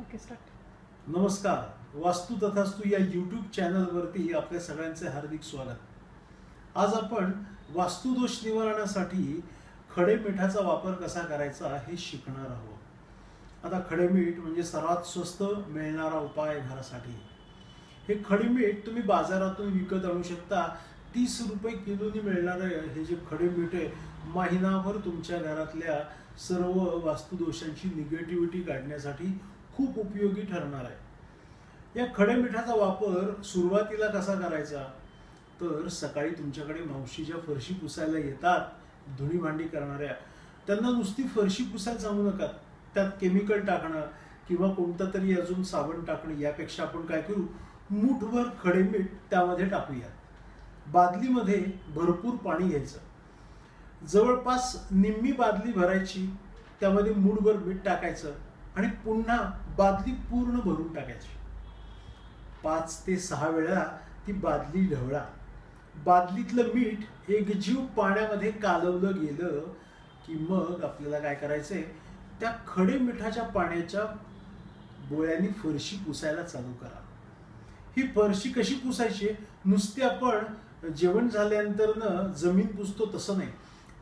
Okay start नमस्कार. वास्तू तथास्तू या यूट्यूब चॅनलवरती आपल्या सगळ्यांचे हार्दिक स्वागत. आज आपण वास्तुदोष निवारणासाठी खडे मिठाचा वापर कसा करायचा हे शिकणार आहोत. आता खडे मीठ म्हणजे सर्वात स्वस्त मिळणारा उपाय घरासाठी. हे खडे मीठ तुम्ही बाजारातून विकत आणू शकता. तीस रुपये किलोनी मिळणारं हे जे खडे मीठ आहे महिनाभर तुमच्या घरातल्या सर्व वास्तुदोषांची निगेटिव्हिटी काढण्यासाठी खूप उपयोगी ठरणार आहे. या खडेमिठाचा वापर सुरुवातीला कसा करायचा? तर सकाळी तुमच्याकडे मावशी ज्या फरशी पुसायला येतात धुणी भांडी करणाऱ्या. त्यांना नुसती फरशी पुसायला सांगू नका. त्यात केमिकल टाकणं किंवा कोणतं तरी अजून साबण टाकणं यापेक्षा आपण काय करू? मूठभर खडेमीठ त्यामध्ये टाकूयात बादलीमध्ये भरपूर पाणी घ्यायचं. जवळपास निम्मी बादली भरायची त्यामध्ये मूठभर मीठ टाकायचं आणि पुन्हा बादली पूर्ण भरून टाकायची. पाच ते सहा वेळा ती बादली ढवळा. बादलीतलं मीठ एकजीव पाण्यामध्ये कालवलं गेलं की मग आपल्याला काय करायचंय? त्या खडे मिठाच्या पाण्याच्या बोळ्यांनी फरशी पुसायला चालू करा. ही फरशी कशी पुसायची? नुसती आपण जेवण झाल्यानंतर न जमीन पुसतो तसं नाही.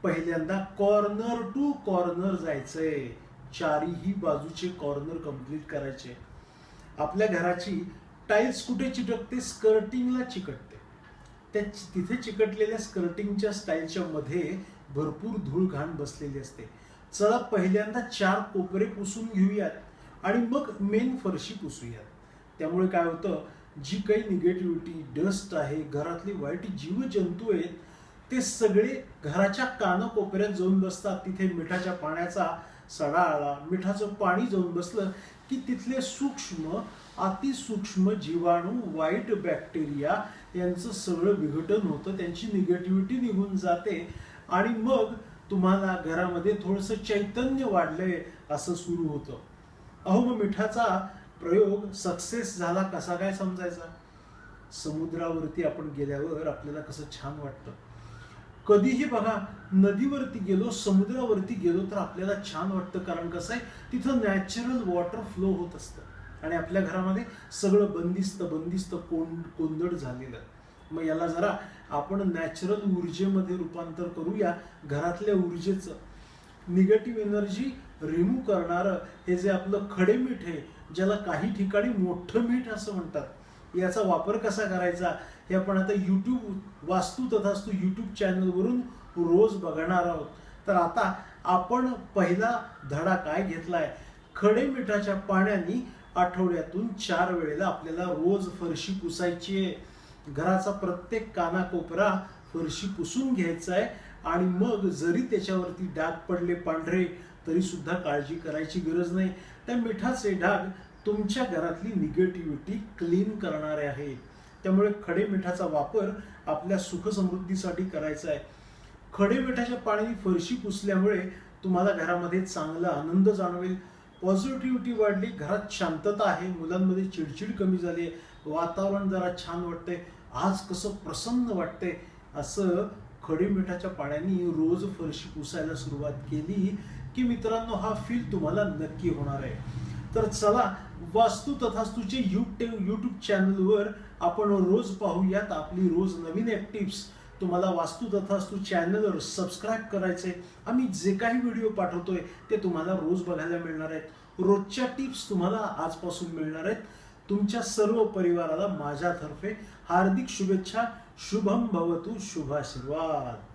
पहिल्यांदा कॉर्नर टू कॉर्नर जायचंय. चारीही बाजूचे कॉर्नर कंप्लीट करायचे. आपल्या घराची टाईल्स कुठे चिकटते? स्कर्टिंगला चिकटते. त्या तिथे चिकटलेल्या स्कर्टिंगच्या स्टाईलच्या मध्ये भरपूर धूळ घाण बसलेली असते. चला पहिल्यांदा चार कोपरे पुसून घेऊयात आणि मग मेन फरशी पुसूयात. त्यामुळे काय होतं? जी काही निगेटिव्हिटी डस्ट आहे घरातले वाईट जीवजंतू आहेत ते सगळे घराच्या कानाकोपऱ्यात जाऊन बसतात. तिथे मिठाच्या पाण्याचा सडा आला मिठाचं पाणी जाऊन बसलं की तिथले सूक्ष्म अतिसूक्ष्म जीवाणू वाईट बॅक्टेरिया यांचं सगळं विघटन होतं. त्यांची निगेटिव्हिटी निघून जाते. आणि मग तुम्हाला घरामध्ये थोडंसं चैतन्य वाढलंय असं सुरू होतं. अहो मग मिठाचा प्रयोग सक्सेस झाला कसा? काय समजायचा? समुद्रावरती आपण गेल्यावर आपल्याला कसं छान वाटतं? कधीही बघा नदीवरती गेलो समुद्रावरती गेलो तर आपल्याला छान वाटतं. कारण कसं आहे तिथं नॅचरल वॉटर फ्लो होत असतं. आणि आपल्या घरामध्ये सगळं बंदिस्त बंदिस्त कोंड कोंदड झालेलं. मग याला जरा आपण नॅचरल ऊर्जेमध्ये रूपांतर करूया. घरातल्या ऊर्जेचं निगेटिव्ह एनर्जी रिमूव्ह करणारं हे जे आपलं खडे मीठ आहे ज्याला काही ठिकाणी मोठं मीठ असं म्हणतात याचा वापर कसा करायचा? हे आपण आता यूट्यूब वास्तू तथास्तू यूट्यूब चॅनलवरून रोज बघणार आहोत. तर आता आपण पहिला धडा काय घेतलाय? खडे मिठाच्या पाण्याने आठवड्यातून चार वेळेला आपल्याला रोज फरशी पुसायची आहे. घराचा प्रत्येक कानाकोपरा फरशी पुसून घ्यायचा आहे. आणि मग जरी त्याच्यावरती डाग पडले पांढरे तरी सुद्धा काळजी करायची गरज नाही. त्या मिठाचे डाग तुमच्या घरातली निगेटिव्हिटी क्लीन करणारे आहे त्यामुळे खडे मिठाचा वापर आपल्या सुखसमृद्धीसाठी करायचा आहे. खडे मिठाच्या पाण्याने फरशी पुसल्यामुळे तुम्हाला घरामध्ये चांगला आनंद जाणवेल. पॉझिटिव्हिटी वाढली घरात शांतता आहे मुलांमध्ये चिडचिड कमी झाली आहे वातावरण जरा छान वाटतंय आज कसं प्रसन्न वाटतंय असं खडे मिठाच्या पाण्याने रोज फरशी पुसायला सुरुवात केली की मित्रांनो हा फील तुम्हाला नक्की होणार आहे. तर चला वास्तू तथास्तूचे युट्यूब यूट्यूब चॅनलवर आपण रोज पाहूयात आपली रोज नवीन एक टिप्स तुम्हाला वास्तू तथास्तू चॅनलवर सबस्क्राईब करायचे आम्ही जे काही व्हिडिओ पाठवतोय ते तुम्हाला रोज बघायला मिळणार आहेत. रोजच्या टिप्स तुम्हाला आजपासून मिळणार आहेत. तुमच्या सर्व परिवाराला माझ्यातर्फे हार्दिक शुभेच्छा. शुभम भवतु शुभाशीर्वाद.